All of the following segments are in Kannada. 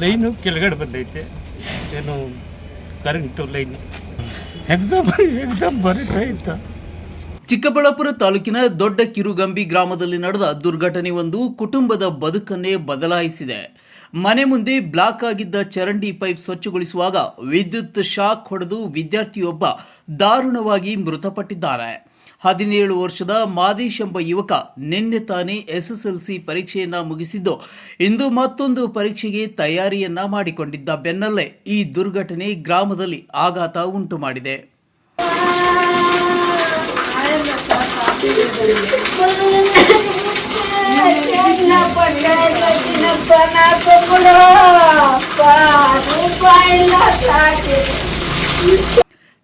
ಲೈನು ಕೆಳಗಡೆ ಬಂದೈತೆ. ಏನು ಕರೆಂಟು ಲೈನ್. ಎಕ್ಸಾಮ್ ಎಕ್ಸಾಮ್ ಬರೀತಾ ಇತ್ತ ಚಿಕ್ಕಬಳ್ಳಾಪುರ ತಾಲೂಕಿನ ದೊಡ್ಡ ಕಿರುಗಂಬಿ ಗ್ರಾಮದಲ್ಲಿ ನಡೆದ ದುರ್ಘಟನೆ ಒಂದು ಕುಟುಂಬದ ಬದುಕನ್ನೇ ಬದಲಾಯಿಸಿದೆ. ಮನೆ ಮುಂದೆ ಬ್ಲಾಕ್ ಆಗಿದ್ದ ಚರಂಡಿ ಪೈಪ್ ಸ್ವಚ್ಛಗೊಳಿಸುವಾಗ ವಿದ್ಯುತ್ ಶಾಕ್ ಹೊಡೆದು ವಿದ್ಯಾರ್ಥಿಯೊಬ್ಬ ದಾರುಣವಾಗಿ ಮೃತಪಟ್ಟಿದ್ದಾರೆ. ಹದಿನೇಳು ವರ್ಷದ ಮಾದೇಶ್ ಎಂಬ ಯುವಕ ನಿನ್ನೆ ತಾನೇ ಎಸ್ಎಸ್ಎಲ್ಸಿ ಪರೀಕ್ಷೆಯನ್ನ ಮುಗಿಸಿದ್ದು ಇಂದು ಮತ್ತೊಂದು ಪರೀಕ್ಷೆಗೆ ತಯಾರಿಯನ್ನ ಮಾಡಿಕೊಂಡಿದ್ದ ಬೆನ್ನಲ್ಲೇ ಈ ದುರ್ಘಟನೆ ಗ್ರಾಮದಲ್ಲಿ ಆಘಾತ ಉಂಟು ಮಾಡಿದೆ.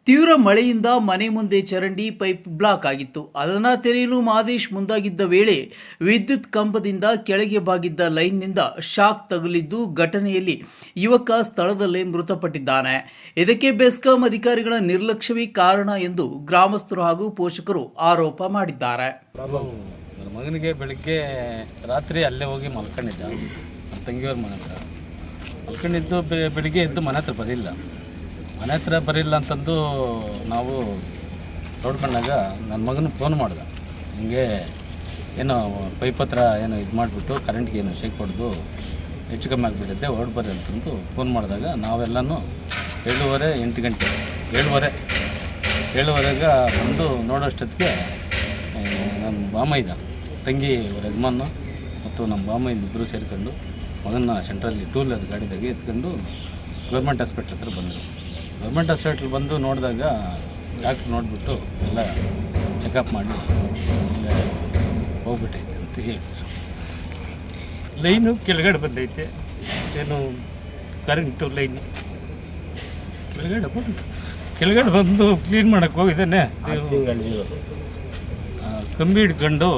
ತೀವ್ರ ಮಳೆಯಿಂದ ಮನೆ ಮುಂದೆ ಚರಂಡಿ ಪೈಪ್ ಬ್ಲಾಕ್ ಆಗಿತ್ತು. ಅದನ್ನ ತೆರೆಯಲು ಮಾದೇಶ್ ಮುಂದಾಗಿದ್ದ ವೇಳೆ ವಿದ್ಯುತ್ ಕಂಬದಿಂದ ಕೆಳಗೆ ಬಾಗಿದ್ದ ಲೈನ್ನಿಂದ ಶಾಕ್ ತಗುಲಿದ್ದು ಘಟನೆಯಲ್ಲಿ ಯುವಕ ಸ್ಥಳದಲ್ಲೇ ಮೃತಪಟ್ಟಿದ್ದಾನೆ. ಇದಕ್ಕೆ ಬೆಸ್ಕಾಂ ಅಧಿಕಾರಿಗಳ ನಿರ್ಲಕ್ಷ್ಯವೇ ಕಾರಣ ಎಂದು ಗ್ರಾಮಸ್ಥರು ಹಾಗೂ ಪೋಷಕರು ಆರೋಪ ಮಾಡಿದ್ದಾರೆ. ನನ್ನ ಮಗನಿಗೆ ಬೆಳಿಗ್ಗೆ ರಾತ್ರಿ ಅಲ್ಲೇ ಹೋಗಿ ಮಲ್ಕೊಂಡಿದ್ದ. ನನ್ನ ತಂಗಿಯವ್ರ ಮನೆ ಹತ್ರ. ಮಲ್ಕೊಂಡಿದ್ದು ಬೆಳಿಗ್ಗೆ ಎದ್ದು ಮನೆ ಹತ್ರ ಬರಿಲ್ಲ ಮನೆ ಹತ್ರ ಬರಿಲ್ಲ ಅಂತಂದು ನಾವು ನೋಡ್ಕೊಂಡಾಗ ನನ್ನ ಮಗನ ಫೋನ್ ಮಾಡ್ದೆ. ಹಿಂಗೆ ಏನೋ ಪೈಪ್ ಹತ್ರ ಏನೋ ಇದು ಮಾಡಿಬಿಟ್ಟು ಕರೆಂಟ್ಗೆ ಏನು ಶೇಕ್ ಹೊಡೆದು ಹೆಚ್ಚು ಕಮ್ಮಿ ಆಗಿಬಿಟ್ಟಿದ್ದೆ ಹೊರಡು ಬರ್ರಿ ಅಂತಂದು ಫೋನ್ ಮಾಡಿದಾಗ ನಾವೆಲ್ಲನೂ ಏಳುವರೆ ಎಂಟು ಗಂಟೆ, ಏಳುವರೆ, ಏಳುವರೆಗೆ ಬಂದು ನೋಡೋಷ್ಟೊತ್ತಿಗೆ ನಮ್ಮ ನಮ್ಮ ಬಾಮೈದ ತಂಗಿ ಅವರ ಯಜಮಾನ ಮತ್ತು ನಮ್ಮ ಬಾಮೈದ ಇಬ್ಬರು ಸೇರಿಕೊಂಡು ಮಗನ ಸೆಂಟ್ರಲ್ಲಿ ಟೂ ವೀಲರ್ ಗಾಡಿದಾಗ ಎತ್ಕೊಂಡು ಗೌರ್ಮೆಂಟ್ ಹಾಸ್ಪಿಟ್ಲ್ ಹತ್ರ ಬಂದರು. ಗೌರ್ಮೆಂಟ್ ಹಾಸ್ಪಿಟ್ಲ್ ಬಂದು ನೋಡಿದಾಗ ಡಾಕ್ಟ್ರ್ ನೋಡಿಬಿಟ್ಟು ಎಲ್ಲ ಚೆಕಪ್ ಮಾಡಿ ಹೋಗ್ಬಿಟ್ಟೈತೆ ಅಂತ ಹೇಳಿದ್ರು ಲೈನು ಕೆಳಗಡೆ ಬಂದೈತೆ. ಏನು ಕರೆಂಟು ಲೈನು. ಕೆಳಗಡೆ ಬಂತು ಕೆಳಗಡೆ ಬಂದು ಕ್ಲೀನ್ ಮಾಡೋಕ್ಕೆ ಹೋಗಿದ್ದಾನೆ. ಕಂಬಿ ಹಿಡ್ಕೊಂಡು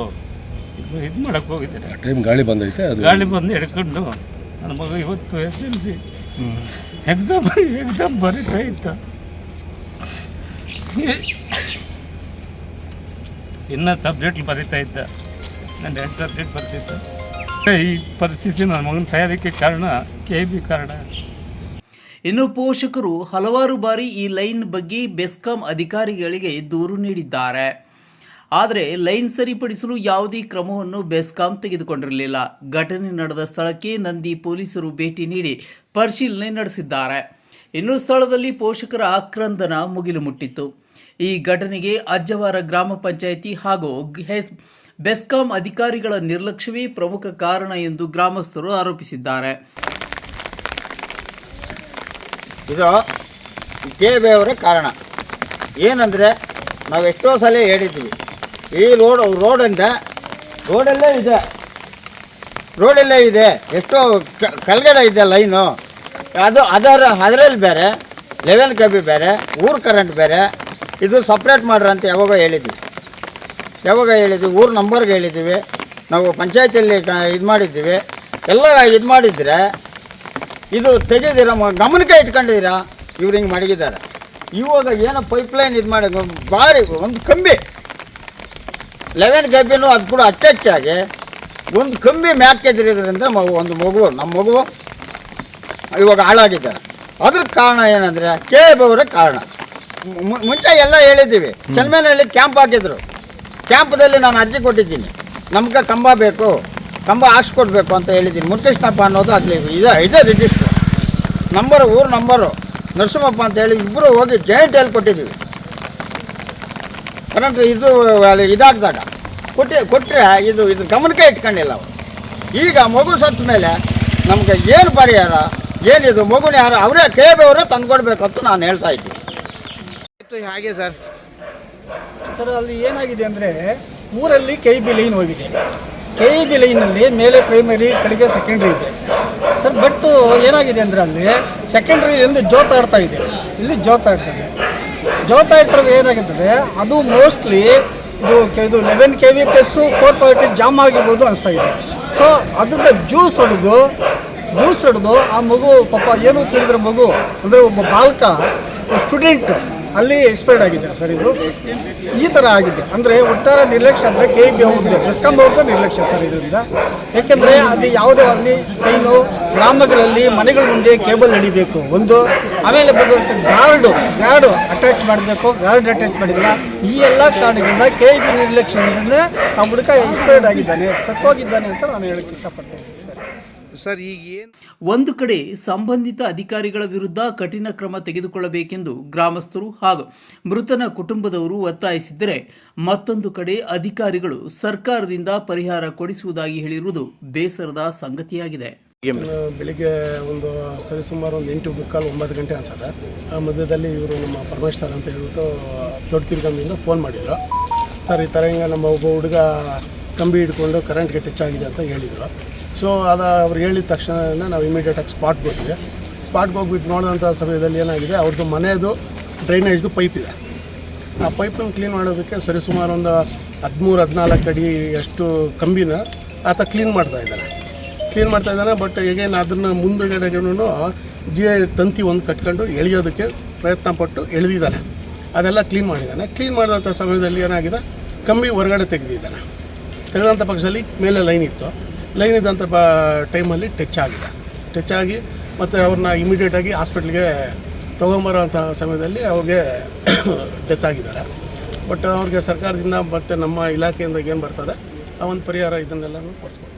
ಇದು ಮಾಡಕ್ಕೆ ಆ ಟೈಮ್ ಗಾಳಿ ಬಂದೈತೆ ಅದು ಗಾಳಿ ಬಂದು ಹಿಡ್ಕೊಂಡು ನನ್ನ ಮಗ ಇವತ್ತು S L C exam exam ಬರೀತಾ ಇತ್ತ ಇನ್ನೂ ಸಬ್ಜೆಕ್ಟ್ ಬರೀತಾ ಇದ್ದ. ನನ್ನ ಎರಡು ಸಬ್ಜೆಕ್ಟ್ ಬರ್ತಿದ್ದ ಈ ಪರಿಸ್ಥಿತಿ ನನ್ನ ಮಗನ ಸಾಯೋದಕ್ಕೆ ಕಾರಣ ಕೆ ಬಿ ಕಾರಣ. ಇನ್ನು ಪೋಷಕರು ಹಲವಾರು ಬಾರಿ ಈ ಲೈನ್ ಬಗ್ಗೆ ಬೆಸ್ಕಾಂ ಅಧಿಕಾರಿಗಳಿಗೆ ದೂರು ನೀಡಿದ್ದಾರೆ. ಆದರೆ ಲೈನ್ ಸರಿಪಡಿಸಲು ಯಾವುದೇ ಕ್ರಮವನ್ನು ಬೆಸ್ಕಾಂ ತೆಗೆದುಕೊಂಡಿರಲಿಲ್ಲ. ಘಟನೆ ನಡೆದ ಸ್ಥಳಕ್ಕೆ ನಂದಿ ಪೊಲೀಸರು ಭೇಟಿ ನೀಡಿ ಪರಿಶೀಲನೆ ನಡೆಸಿದ್ದಾರೆ. ಇನ್ನು ಸ್ಥಳದಲ್ಲಿ ಪೋಷಕರ ಆಕ್ರಂದನ ಮುಗಿಲು ಮುಟ್ಟಿತ್ತು ಈ ಘಟನೆಗೆ ಅಜ್ಜವಾರ ಗ್ರಾಮ ಪಂಚಾಯಿತಿ ಹಾಗೂ ಬೆಸ್ಕಾಂ ಅಧಿಕಾರಿಗಳ ನಿರ್ಲಕ್ಷ್ಯವೇ ಪ್ರಮುಖ ಕಾರಣ ಎಂದು ಗ್ರಾಮಸ್ಥರು ಆರೋಪಿಸಿದ್ದಾರೆ. ಇದು ಕೆ ಕಾರಣ. ಏನಂದರೆ ನಾವು ಎಷ್ಟೋ ಸಲ ಹೇಳಿದ್ವಿ ಈ ರೋಡ್ ರೋಡ್ ಅಂತ ರೋಡಲ್ಲೇ ಇದೆ. ರೋಡಲ್ಲೇ ಇದೆ? ಎಷ್ಟೋ ಕಲ್ಗಡ ಕೆಳಗಡೆ ಇದೆ ಲೈನು. ಅದು ಅದರ ಅದರಲ್ಲಿ ಬೇರೆ ಲೆವೆನ್ ಕೆ ಬಿ ಬೇರೆ ಊರು ಕರೆಂಟ್ ಬೇರೆ. ಇದು ಸಪ್ರೇಟ್ ಮಾಡ್ರಿ ಅಂತ ಯಾವಾಗ ಹೇಳಿದ್ವಿ. ಯಾವಾಗ ಹೇಳಿದ್ವಿ? ಊರು ನಂಬರ್ಗೆ ಹೇಳಿದ್ದೀವಿ ನಾವು ಪಂಚಾಯತಿಯಲ್ಲಿ ಇದು ಮಾಡಿದ್ದೀವಿ. ಎಲ್ಲ ಇದು ಮಾಡಿದರೆ ಇದು ತೆಗೆದಿರ ಗಮನಕ್ಕೆ ಇಟ್ಕೊಂಡಿದ್ದೀರಾ? ಇವ್ರು ಹಿಂಗೆ ಮಡಗಿದ್ದಾರೆ. ಇವಾಗ ಏನೋ ಪೈಪ್ಲೈನ್ ಇದು ಮಾಡಿ ಭಾರಿ ಒಂದು ಕಂಬಿ ಲೆವೆನ್ ಗಬ್ಬಿನೂ ಅದು ಕೂಡ ಅಚ್ಚಚ್ಚಾಗಿ ಒಂದು ಕಂಬಿ ಮ್ಯಾಕೆದ್ರಿದ್ರಿಂದ ಮಗು ಒಂದು ಮಗು ನಮ್ಮ ಮಗು ಇವಾಗ ಹಾಳಾಗಿದ್ದಾರೆ. ಅದ್ರ ಕಾರಣ ಏನಂದರೆ ಕೆ ಅವರ ಕಾರಣ. ಮುಂಚೆ ಎಲ್ಲ ಹೇಳಿದ್ದೀವಿ. ಚನ್ಮೇನಹಳ್ಳಿ ಕ್ಯಾಂಪ್ ಹಾಕಿದ್ರು. ಕ್ಯಾಂಪ್ದಲ್ಲಿ ನಾನು ಅರ್ಜಿ ಕೊಟ್ಟಿದ್ದೀನಿ. ನಮ್ಗೆ ಕಂಬ ಬೇಕು ಕಂಬ ಹಾಕ್ಸ್ಕೊಡ್ಬೇಕು ಅಂತ ಹೇಳಿದ್ದೀನಿ. ಮುರುಕೃಷ್ಣಪ್ಪ ಅನ್ನೋದು ಅಲ್ಲಿ ಇದೆ ಇದೆ ರಿಜಿಸ್ಟರ್ ನಂಬರು ಊರು ನಂಬರು ನರಸಿಂಹಪ್ಪ ಅಂತ ಹೇಳಿ ಇಬ್ಬರು ಹೋಗಿ ಜಾಯಿಂಟ್ ಹೇಳಿ ಕೊಟ್ಟಿದ್ದೀವಿ. ಕರೆಂಟ್ ಇದು ಇದಾಗ್ದಾಗ, ಕೊಟ್ಟೆ, ಕೊಟ್ಟರೆ ಇದು ಇದು ಗಮನಕ್ಕೆ ಇಟ್ಕೊಂಡಿಲ್ಲ ಅವರು. ಈಗ ಮಗು ಸತ್ತ ಮೇಲೆ ನಮಗೆ ಏನು ಪರಿಹಾರ ಏನಿದು ಮಗುನ ಯಾರು, ಅವರೇ ಕೆ ಬಿ ಅವರೇ ಅಂತ ನಾನು ಹೇಳ್ತಾ ಇದ್ದೀನಿ. ಹಾಗೆ ಸರ್. ಸರ್, ಅಲ್ಲಿ ಏನಾಗಿದೆ ಅಂದರೆ, ಊರಲ್ಲಿ ಕೈ ಬಿ ಲೈನ್ ಹೋಗಿದೆ. ಕೈ ಬಿ ಲೈನಲ್ಲಿ ಮೇಲೆ ಪ್ರೈಮರಿ ಕಡೆಗೆ ಸೆಕೆಂಡ್ರಿ ಇದೆ. ಸರ್ ಬಟ್ ಏನಾಗಿದೆ ಅಂದರೆ ಅಲ್ಲಿ ಸೆಕೆಂಡ್ರಿ ಎಂದು ಜೋತಾಡ್ತಾ ಇದೆ. ಇಲ್ಲಿ ಜೋತಾಡ್ತಾ ಇದೆ. ಜೋತ್ ಇಟ್ಟರೆ ಏನಾಗುತ್ತದೆ ಅದು ಮೋಸ್ಟ್ಲಿ ಇದು ಇದು eleven K V plus four point jam ಆಗಿರ್ಬೋದು ಅನಿಸ್ತಾ ಇದೆ. ಸೊ ಅದರಿಂದ ಜ್ಯೂಸ್ ಹೊಡೆದು ಜ್ಯೂಸ್ ಹೊಡೆದು ಆ ಮಗು ಪಾಪ ಏನು ತಿಳಿದ್ರೆ ಮಗು? ಅಂದರೆ ಒಬ್ಬ ಬಾಲಕ ಸ್ಟೂಡೆಂಟ್ ಅಲ್ಲಿ ಎಕ್ಸ್ಪೈರ್ಡ್ ಆಗಿದೆ ಸರ್ ಇದು. ಈ ಥರ ಆಗಿದೆ. ಅಂದರೆ ಒಟ್ಟಾರೆ ನಿರ್ಲಕ್ಷ್ಯ ಅಂದರೆ ಕೆ ಅವ್ರದ್ದು ಬೆಸ್ಕಾಂ ನಿರ್ಲಕ್ಷ್ಯ ಸರ್ ಇದರಿಂದ. ಏಕೆಂದರೆ ಅಲ್ಲಿ ಯಾವುದೇ ಅಲ್ಲಿ ಏನು ಗ್ರಾಮಗಳಲ್ಲಿ ಮನೆಗಳ ಮುಂದೆ ಕೇಬಲ್ ನಡಿಬೇಕು. ಒಂದು, ಆಮೇಲೆ ಬರುವಂಥ ಗಾರ್ಡು ಗಾರ್ಡು ಅಟ್ಯಾಚ್ ಮಾಡಬೇಕು. ಗಾರ್ಡ್ ಅಟ್ಯಾಚ್ ಮಾಡಿಲ್ಲ ಈ ಎಲ್ಲ ಕಾರಣಗಳಿಂದ ಕೆ ಬಿ ನಿರ್ಲಕ್ಷ್ಯದಿಂದ ಆ ಹುಡುಗ ಎಕ್ಸ್ಪೈರ್ಡ್ ಆಗಿದ್ದಾನೆ. ಸತ್ತೋಗಿದ್ದಾನೆ ಅಂತ ನಾನು ಹೇಳಕ್ಕೆ ಇಷ್ಟಪಡ್ತೇನೆ. ಸರ್ ಸರ್ ಈಗ ಏನು? ಒಂದು ಕಡೆ ಸಂಬಂಧಿತ ಅಧಿಕಾರಿಗಳ ವಿರುದ್ಧ ಕಠಿಣ ಕ್ರಮ ತೆಗೆದುಕೊಳ್ಳಬೇಕೆಂದು ಗ್ರಾಮಸ್ಥರು ಹಾಗೂ ಮೃತನ ಕುಟುಂಬದವರು ಒತ್ತಾಯಿಸಿದ್ದರೆ ಮತ್ತೊಂದು ಕಡೆ ಅಧಿಕಾರಿಗಳು ಸರ್ಕಾರದಿಂದ ಪರಿಹಾರ ಕೊಡಿಸುವುದಾಗಿ ಹೇಳಿರುವುದು ಬೇಸರದ ಸಂಗತಿಯಾಗಿದೆ. ಬೆಳಿಗ್ಗೆ ಒಂದು ಸರಿಸುಮಾರು ಒಂದು ಎಂಟು ಮುಕ್ಕಾಲು ಒಂಬತ್ತು ಗಂಟೆ ಅನ್ಸುತ್ತೆ ಆ ಮಧ್ಯದಲ್ಲಿ ಇವರು ನಮ್ಮ ಪರಮೇಶ್ ಸರ್ ಅಂತ ಹೇಳ್ಬಿಟ್ಟು ದೊಡ್ಡ ಕಿರ್ಗಮ್ಮಿಂದ ಫೋನ್ ಮಾಡಿದರು. ಸರ್ ಈ ಥರ ಹಿಂಗೆ ನಮ್ಮ ಒಬ್ಬ ಹುಡುಗ ಕಂಬಿ ಹಿಡ್ಕೊಂಡು ಕರೆಂಟ್ಗೆ ಟಚ್ ಆಗಿದೆ ಅಂತ ಹೇಳಿದರು. ಸೊ ಅದು ಅವ್ರು ಹೇಳಿದ ತಕ್ಷಣ ನಾವು ಇಮಿಡಿಯೇಟಾಗಿ ಸ್ಪಾಟ್ಗೆ ಹೋಗ್ತೀವಿ ಸ್ಪಾಟ್ಗೆ ಹೋಗ್ಬಿಟ್ಟು ನೋಡೋಂಥ ಸಮಯದಲ್ಲಿ ಏನಾಗಿದೆ ಅವ್ರದ್ದು ಮನೆಯದು ಡ್ರೈನೇಜ್ದು ಪೈಪ್ ಇದೆ. ಆ ಪೈಪನ್ನು ಕ್ಲೀನ್ ಮಾಡೋದಕ್ಕೆ ಸರಿಸುಮಾರು ಒಂದು ಹದಿಮೂರು, ಹದಿನಾಲ್ಕು ಅಡಿ ಅಷ್ಟು ಕಂಬಿನ ಆತ ಕ್ಲೀನ್ ಮಾಡ್ತಾ ಇದ್ದಾನೆ. ಕ್ಲೀನ್ ಮಾಡ್ತಾ ಇದ್ದಾನೆ ಬಟ್ ಈಗೇನು ಅದನ್ನು ಮುಂದುಗಡೆಗೂ ಜಿ ತಂತಿ ಒಂದು ಕಟ್ಕೊಂಡು ಎಳೆಯೋದಕ್ಕೆ ಪ್ರಯತ್ನ ಪಟ್ಟು ಎಳೆದಿದ್ದಾನೆ. ಅದೆಲ್ಲ ಕ್ಲೀನ್ ಮಾಡಿದ್ದಾನೆ. ಕ್ಲೀನ್ ಮಾಡಿದಂಥ ಸಮಯದಲ್ಲಿ ಏನಾಗಿದೆ, ಕಂಬಿ ಹೊರಗಡೆ ತೆಗೆದಿದ್ದಾನೆ. ತೆಗೆದಂಥ ಪಕ್ಷದಲ್ಲಿ ಮೇಲೆ ಲೈನ್ ಇತ್ತು. ಲೈನ್ ಇದ್ದಂಥ ಬ ಟೈಮಲ್ಲಿ ಟಚ್ ಆಗಿದೆ. ಟಚ್ ಆಗಿ ಮತ್ತು ಅವ್ರನ್ನ ಇಮಿಡಿಯೇಟಾಗಿ ಹಾಸ್ಪಿಟ್ಲಿಗೆ ತೊಗೊಂಬರೋಂಥ ಸಮಯದಲ್ಲಿ ಅವ್ರಿಗೆ ಡೆತ್ ಆಗಿದ್ದಾರೆ. ಬಟ್ ಅವ್ರಿಗೆ ಸರ್ಕಾರದಿಂದ ಮತ್ತು ನಮ್ಮ ಇಲಾಖೆಯಿಂದ ಏನು ಬರ್ತದೆ, ಆ ಒಂದು ಪರಿಹಾರ ಇದನ್ನೆಲ್ಲನೂ ಕೊಡಿಸ್ಬೋದು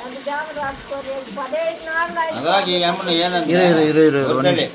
ఏమైనా స్వామి నేను చూడలేదు నాకెవరూ చెప్పలేదు